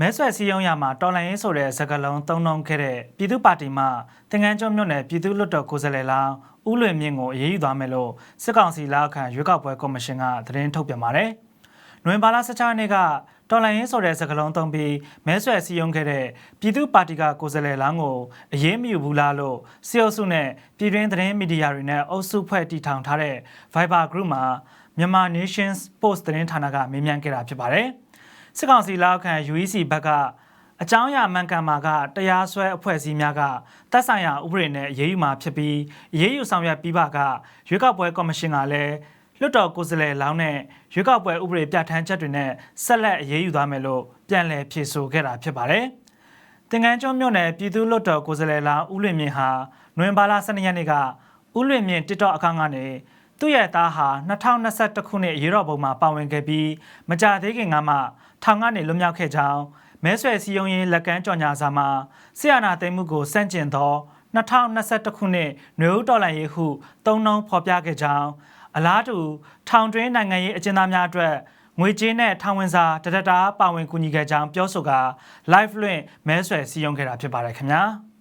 မဲဆွယ်စည်းရုံးရမှာတော်လိုင်းရေးဆိုတဲ့စကားလုံးသုံးနှုန်းခဲ့တဲ့ပြည်သူ့ပါတီမှသင်္ကန်းကျွန်းမြို့နယ်ပြည်သူ့လွှတ်တော်ကိုယ်စားလှယ်လောင်းဦးလွင်မြင့်ကိုအရေးယူသွားမယ်လို့စစ်ကောင်စီလက်အောက်ခံရွေးကောက်ပွဲကော်မရှင်ကသတင်းထုတ်ပြန်ပါတယ်။နိုဝင်ဘာလ16ရက်နေ့ကတော်လိုင်းရေးဆိုတဲ့စကားလုံးသုံးပြီးမဲဆွယ်စည်းရုံးခဲ့တဲ့ပြည်သူ့ပါတီကကိုယ်စားလှယ်လောင်းကိုအရေးမယူဘူးလားလို့စီအိုစုနဲ့ပြည်တွင်းသတင်းမီဒီယာတွေနဲ့အုပ်စုဖွဲ့တည်ထောင်ထားတဲ့ Viber Group မှာမြန်မာ Nations Post သတင်းဌာနကမေးမြန်းခဲ့တာဖြစ်ပါတယ်။ စစ်ကောင်စီလက်အောက်ခံ UEC ဘက်ကအကြောင်းအရာမှန်ကန်မှာကတရားစွဲအဖွဲ့အစည်းများကတပ်ဆိုင်ရာဥပဒေနဲ့အရေးယူမှာဖြစ်ပြီးအရေးယူဆောင်ရွက်ပြီးပါကရွေးကောက်ပွဲကော်မရှင်ကလည်းလွှတ်တော်ကိုယ်စားလှယ်လောင်းနဲ့ရွေးကောက်ပွဲဥပဒေပြဋ္ဌာန်းချက်တွေနဲ့ဆက်လက်အရေးယူသွားမယ်လို့ပြန်လည်ဖြေဆိုခဲ့တာဖြစ်ပါတယ်။တင်ငန်းကျွန်းမြို့နယ်ပြည်သူ့လွှတ်တော်ကိုယ်စားလှယ်လောင်းဦးလွင်မြင့်ဟာနိုဝင်ဘာလ12ရက်နေ့ကဦးလွင်မြင့် TikTok အကောင့်ကနေ သူ့ရဲ့သားဟာ2021ခုနှစ်ရေတော်ပုံမှာပါဝင်ခဲ့ပြီးမကြသေးခင်ကမှထောင်ကနေလွတ်မြောက်ခဲ့ကြောင်းမဲဆွယ်စည်းရုံးရေးလက်ကမ်းကြော်ညာစာမှာဆီယနာသိမ်းမှုကိုစန့်ကျင်သော2021ခုနှစ်နွေဦးတော်လှန်ရေးဟုသုံးနှုန်းဖော်ပြခဲ့ကြောင်းအလားတူထောင်တွင်းနိုင်ငံရေးအကျဉ်းသားများအတွက်ငွေကြေးနဲ့ထောင်ဝင်စာတရတာပါဝင်ကူညီခဲ့ကြောင်းပြောဆိုကာ live လွှင့်မဲဆွယ်စည်းရုံးခဲ့တာဖြစ်ပါတယ်ခင်ဗျာ။